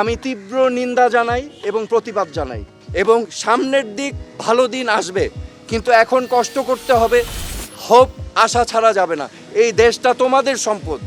আমি তীব্র নিন্দা জানাই এবং প্রতিবাদ জানাই। এবং সামনের দিক ভালো দিন আসবে, কিন্তু এখন কষ্ট করতে হবে, হোপ আশা ছাড়া যাবে না। এই দেশটা তোমাদের সম্পদ।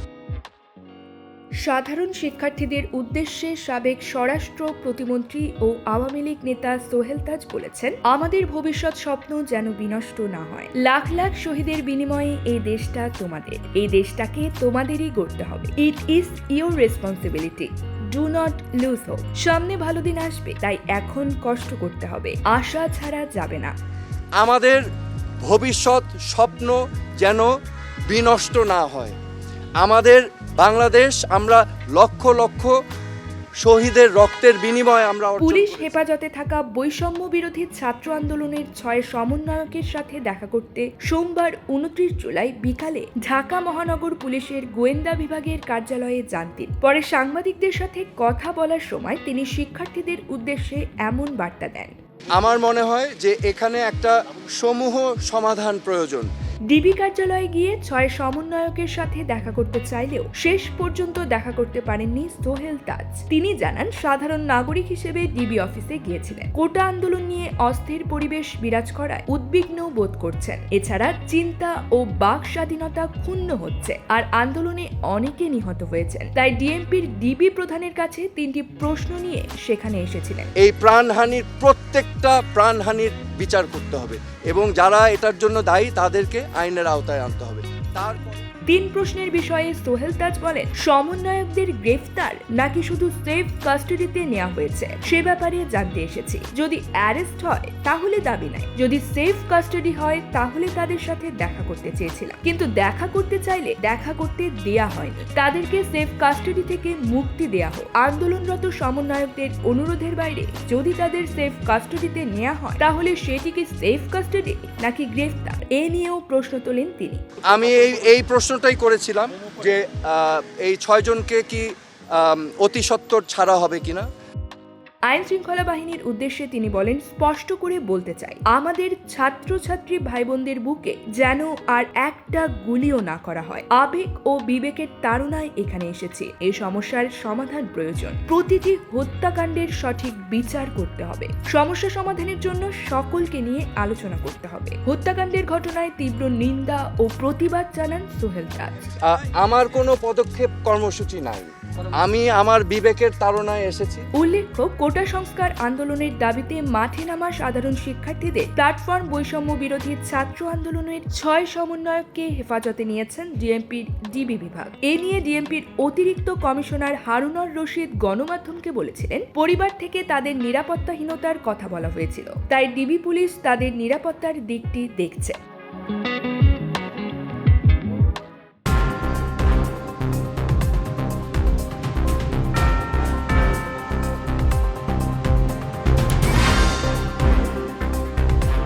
সাধারণ শিক্ষার্থীদের উদ্দেশ্যে সাবেক স্বরাষ্ট্র প্রতিমন্ত্রী ও আওয়ামী লীগ নেতা সোহেল তাজ বলেছেন, আমাদের ভবিষ্যৎ স্বপ্ন যেন বিনষ্ট না হয়। লাখ লাখ শহীদের বিনিময়ে এই দেশটা তোমাদের। এই দেশটাকে তোমাদেরই গড়তে হবে। It is your responsibility do not lose hope সামনে ভালো দিন আসবে, তাই এখন কষ্ট করতে হবে। আশা ছাড়া যাবে না। আমাদের ভবিষ্যৎ স্বপ্ন যেন বিনষ্ট না হয়। আমাদের বাংলাদেশ আমরা লক্ষ লক্ষ শহীদের রক্তের বিনিময়ে আমরা পুলিশ হেফাজতে থাকা বৈষম্য বিরোধী ছাত্র আন্দোলনের ছয় সমন্বয়কের সাথে দেখা করতে সোমবার উনত্রিশ জুলাই বিকালে ঢাকা মহানগর পুলিশের গোয়েন্দা বিভাগের কার্যালয়ে যান তিনি। পরে সাংবাদিকদের সাথে কথা বলার সময় তিনি শিক্ষার্থীদের উদ্দেশ্যে এমন বার্তা দেন। আমার মনে হয় যে এখানে একটা সমূহ সমাধান প্রয়োজন। ডিবি কার্যালয়ে গিয়ে ছয় সমন্বয়কের সাথে দেখা করতে চাইলেও শেষ পর্যন্ত দেখা করতে পারেননি সোহেল তাজ। তিনি জানান, সাধারণ নাগরিক হিসেবে ডিবি অফিসে গিয়েছিলেন। কোটা আন্দোলন নিয়ে অস্থির পরিবেশ বিরাজ করায় উদ্বিগ্ন বোধ করছেন। এছাড়া চিন্তা ও বাক স্বাধীনতা ক্ষুণ্ণ হচ্ছে আর আন্দোলনে অনেকে নিহত হয়েছেন। তাই ডিএমপির ডিবি প্রধানের কাছে তিনটি প্রশ্ন নিয়ে সেখানে এসেছিলেন। এই প্রাণহানির প্রত্যেকটা প্রাণহানির বিচার করতে হবে। এবং যারা এটার জন্য দায়ী তাদেরকে আইনের আওতায় আনতে হবে। তারপর তিন প্রশ্নের বিষয়ে সোহেল তাজ বলেন, সমন্বয়কদের গ্রেফতার নাকি শুধু সেফ কাস্টাডিতে নেওয়া হয়েছে? সে ব্যাপারে জানতে এসেছি। যদি অ্যারেস্ট হয়, তাহলে দাবি নাই। যদি সেফ কাস্টাডি হয়, তাহলে তাদের সাথে দেখা করতে চেয়েছিলাম। কিন্তু দেখা করতে চাইলে দেখা করতে দেয়া হয়নি। তাদেরকে সেফ কাস্টাডি থেকে মুক্তি দেয়া হোক। আন্দোলনরত সমন্বয়কদের অনুরোধের বাইরে যদি তাদের সেফ কাস্টাডিতে নেওয়া হয়, তাহলে সেটিকে সেফ কাস্টাডি নাকি গ্রেফতার? এ নিয়েও প্রশ্ন তোলেন তিনি। আমি এই এই প্রশ্নটাই করেছিলাম যে এই ছয়জনকে কি অতি সত্তর ছাড়া হবে কিনা? আইন শৃঙ্খলা বাহিনীর উদ্দেশ্যে তিনি বলেন, স্পষ্ট করে বলতে চাই, আমাদের ছাত্রছাত্রী ভাই বোনদের বুকে যেন আর একটা গুলিও না করা হয়। আবেগ ও বিবেকের তাড়নায় এখানে এসেছে। এই সমস্যার সমাধান প্রয়োজন। প্রতিটি হত্যাকাণ্ডের সঠিক বিচার করতে হবে। সমস্যা সমাধানের জন্য সকলকে নিয়ে আলোচনা করতে হবে। হত্যাকাণ্ডের ঘটনায় তীব্র নিন্দা ও প্রতিবাদ জানান সোহেল তাজ আমার কোনো পদক্ষেপ কর্মসূচি নাই। আমি আমার বিবেকের তাড়নায় এসেছি। উল্লেখ্য, কোটা সংস্কার আন্দোলনের দাবিতে মাঠে নামা সাধারণ শিক্ষার্থীদের প্ল্যাটফর্ম বৈষম্য বিরোধী ছাত্র আন্দোলনের ছয় সমন্বয়ককে হেফাজতে নিয়েছেন ডিএমপির ডিবি বিভাগ। এ নিয়ে ডিএমপির অতিরিক্ত কমিশনার হারুনর রশিদ গণমাধ্যমকে বলেছিলেন, পরিবার থেকে তাদের নিরাপত্তাহীনতার কথা বলা হয়েছিল। তাই ডিবি পুলিশ তাদের নিরাপত্তার দিকটি দেখছে।